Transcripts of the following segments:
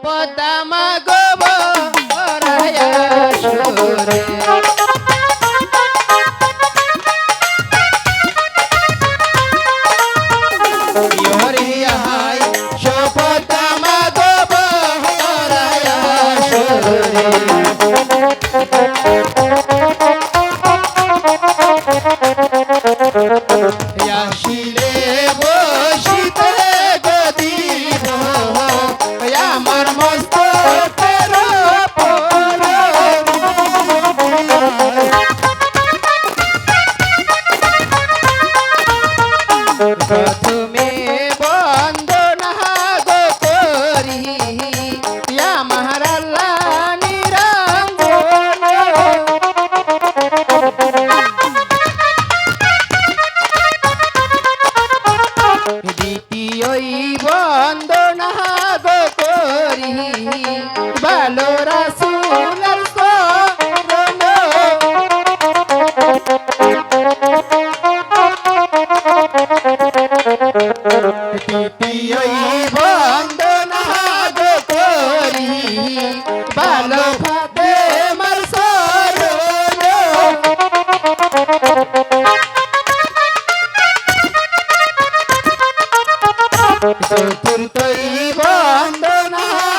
পদামা গোব বন্দনা গো করি। ভালো চতুর্থই বন্দনা।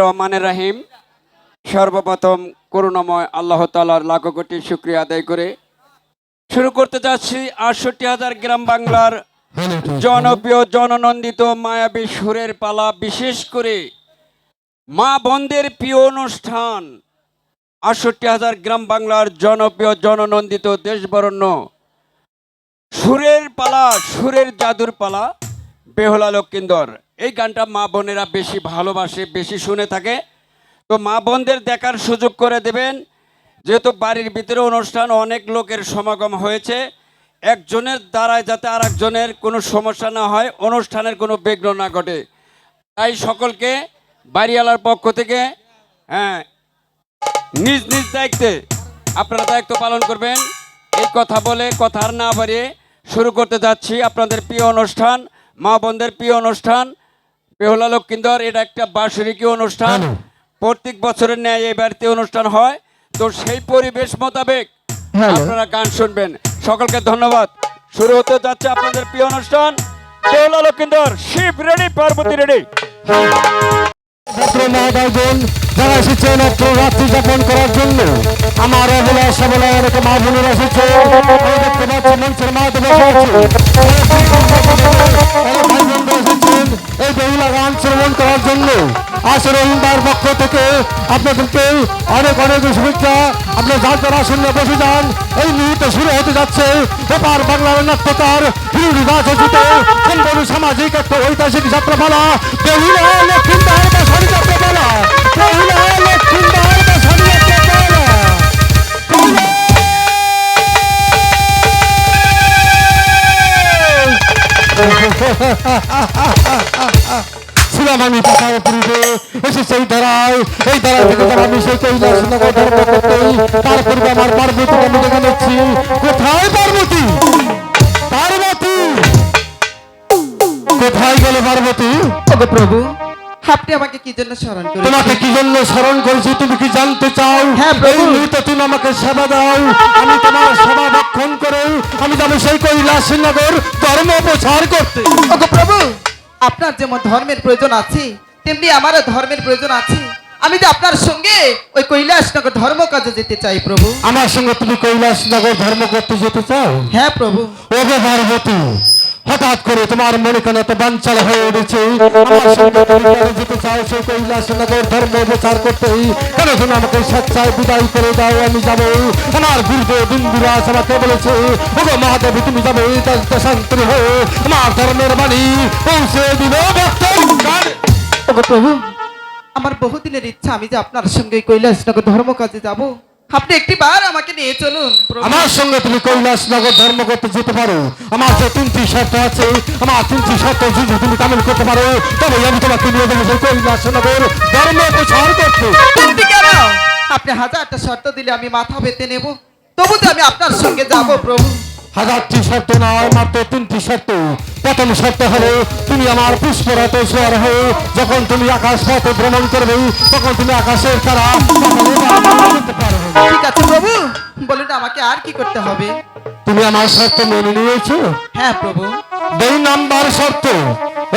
রহমান রাহিম। সর্বপ্রথম করুণাময় আল্লাহ তালার লাখো কোটি শুক্রিয়া আদায় করে শুরু করতে যাচ্ছি আটষট্টি হাজার গ্রাম বাংলার জনপ্রিয়, জননন্দিত, মায়াবী সুরের পালা, বিশেষ করে মা বন্ধের প্রিয় অনুষ্ঠান। আটষট্টি হাজার গ্রাম বাংলার জনপ্রিয় জননন্দিত দেশবরণ্য। সুরের পালা, সুরের জাদুর পালা, বেহলা লক্ষিন্দর। এই গানটা মা বোনেরা বেশি ভালোবাসে, বেশি শুনে থাকে। তো মা বোনদের দেখার সুযোগ করে দেবেন। যেহেতু বাড়ির ভিতরে অনুষ্ঠান, অনেক লোকের সমাগম হয়েছে। একজনের দ্বারায় যাতে আর একজনের কোনো সমস্যা না হয়, অনুষ্ঠানের কোনো বিঘ্ন না ঘটে। তাই সকলকে বাড়িওয়ালার পক্ষ থেকে হ্যাঁ নিজ নিজ দায়িত্বে আপনারা দায়িত্ব পালন করবেন। এই কথা বলে কথা আর না বাড়িয়ে শুরু করতে যাচ্ছি আপনাদের প্রিয় অনুষ্ঠান মা বোনদের প্রিয় অনুষ্ঠান বেহুলা লক্ষিন্দর এটা একটা বার্ষিকী অনুষ্ঠান। প্রত্যেক বছরের ন্যায় এই বাড়িতে অনুষ্ঠান হয়। তো সেই পরিবেশ মোতাবেক আপনারা গান শুনবেন। সকলকে ধন্যবাদ। শুরু হতে যাচ্ছে আপনাদের প্রিয় অনুষ্ঠান। Behula Lakhindar Shiva ready Parvati ready. ছাত্র মহোদয়গণ যারা এসেছেন একটু রাত্রি যাপন করার জন্য, আমার অবলা সবলা অনেক মা বোনেরা এসেছে। এই বেহুলা গান শ্রবণ করার জন্য। আসলে হিন্দার পক্ষ থেকে আপনাদেরকে অনেক অনেক শুভেচ্ছা। আপনি যার যারা আসনে বসে যান, এই মুহূর্তে শুরু হতে যাচ্ছে এবার বাংলার নাট্যকার সামাজিক একটা ঐতিহাসিক যাত্রাপালা। লক্ষ্মীন্দার বাসারি যাত্রাপালা। ছিলাম কি জন্য স্মরণ করেছেন তোমাকে কি জন্য স্মরণ করেছি? তুমি কি জানতে চাও? হ্যাঁ, প্রভু। তুমি আমাকে সেবা দাও। আমি তোমার সেবা ভক্ষণ করে আমি যাব সেই কৈলাস নগর ধর্ম প্রচার করতে। ওগো প্রভু। আপনার যেমন ধর্মের প্রয়োজন আছে তেমনি আমারও ধর্মের প্রয়োজন আছে। আমি তো আপনার সঙ্গে ওই কৈলাসনগর ধর্ম কাজে যেতে চাই প্রভু। আমার সঙ্গে তুমি কৈলাস নগর ধর্ম করতে যেতে চাও? হ্যাঁ প্রভু। ওগো পার্বতী হঠাৎ করে তোমার মনে কেন এত বাঞ্চাল হয়ে উঠেছে? আমার ধর্ম প্রচার করতে কেন তুমি আমাকে স্বেচ্ছায় বিদায় করে দাও? আমি যাব। আমার গুরুদেব বিন্দুরাজ আমাকে বলেছে, ওগো মহাদেব, তুমি যাবে শান্তি হয়ে আমার ধর্মের বাণী পৌঁছে দিল আমার বহুদিনের ইচ্ছা আমি যে আপনার সঙ্গে কৈলাসনগর ধর্ম কাজে যাব। আপনি একটি বার আমাকে নিয়ে চলুন। আমার সঙ্গে তুমি কৈলাসনগর ধর্ম করতে যেতে পারো। আমার যে তিনটি শর্ত আছে আমার তিনটি শর্ত যদি তুমি কামিল করতে পারো তবে আমি তোমাকে নিয়ে যাব সেই কৈলাসনগর ধর্ম প্রচার করতে। তুমি কেন? আপনি হাজারটা শর্ত দিলে আমি মাথা বেঁধে নেব। তবু তো আমি আপনার সঙ্গে যাব প্রভু। হাজারটি শর্ত নয় মাত্র তিনটি শর্ত। প্রথম শর্ত হলো তুমি আমার পুষ্পরত স্বর হয়ে যখন তুমি আকাশ পথে ভ্রমণ করবে তখন তুমি আকাশের তারা ঠিক আছে প্রভু বলুন আমাকে আর কি করতে হবে? তুমি আমার শর্ত মেনে নিয়েছো? হ্যাঁ প্রভু। দুই নাম্বার শর্ত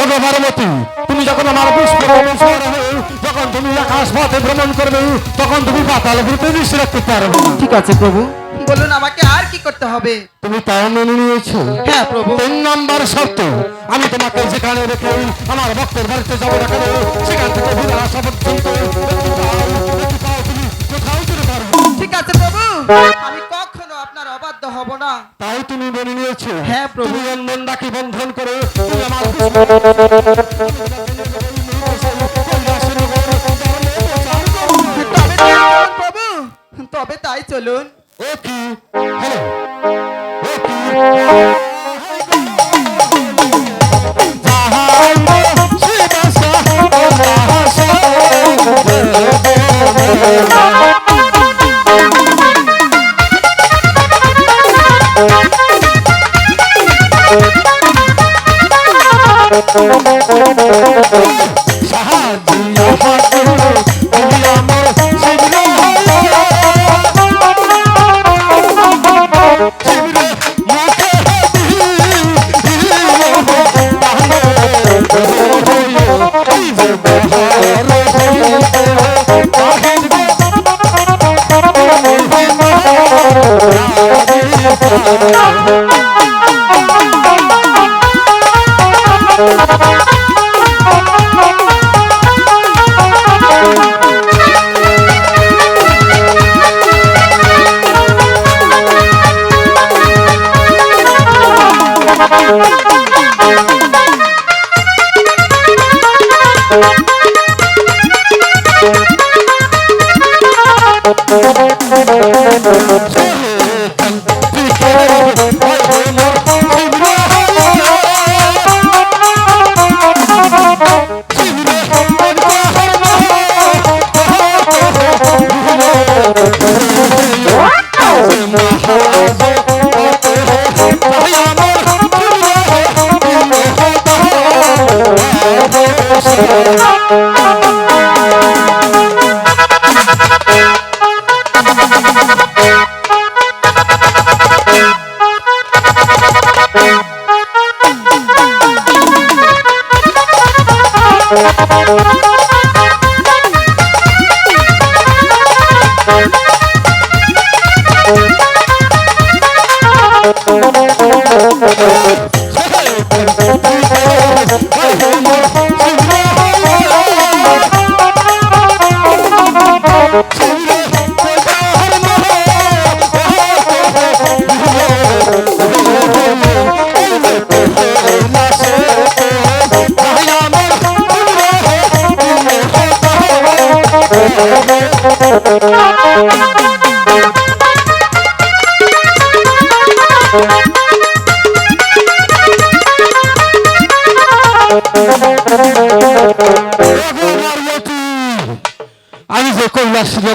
ওগো পার্বতী তুমি যখন আমার পুষ্পরত স্বর হয়ে যখন তুমি আকাশ পথে ভ্রমণ করবে তখন তুমি পাতাল ভূতে দৃষ্টি রাখতে পারবে। ঠিক আছে প্রভু। বলুন আমাকে আর কি করতে হবে? তুমি তাও মেনে নিয়েছো? হ্যাঁ প্রভু। তিন নম্বর শর্ত আমি তোমাকে যেখানে রেখে আমার ভক্তের বাড়িতে যাব না কেন সেখান থেকে ফিরে আসা পর্যন্ত। ঠিক আছে প্রভু। আমি কখনো আপনার অবাধ্য হব না। তাই তুমি মেনে নিয়েছো? হ্যাঁ, প্রভু। তুমি বন্ধন রাখি বন্ধন করে তুমি আমার তবে তাই চলুন, প্রভু তবে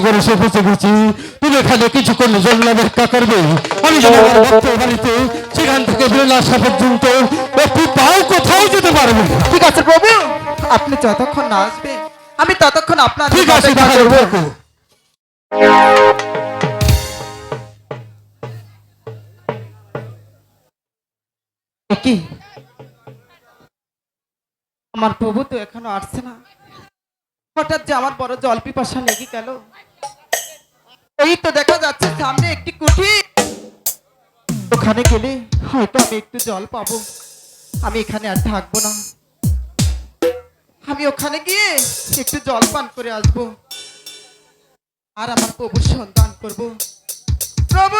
নগরে এসে পৌঁছে গেছি। তুমি এখানে কিছুক্ষণ করবে। আমি বাড়িতে সেখান থেকে বেলা আসা পর্যন্ত একটু পাও কোথাও যেতে পারবে ঠিক আছে প্রভু আপনি যতক্ষণ না আসবে আমি ততক্ষণ আপনার ঠিক আছে করব। কি? আমার প্রভু তো এখনও আসছে না। হঠাৎ যে আমার বড় জল পিপাসা লেগে গেল। এই তো দেখা যাচ্ছে সামনে একটি কুঠি। ওখানে গেলে হয়তো আমি একটু জল পাবো। আমি এখানে আর থাকব না। আমি ওখানে গিয়ে একটু জল পান করে আসব। আর আমার প্রভু সন্তান করব। প্রভু!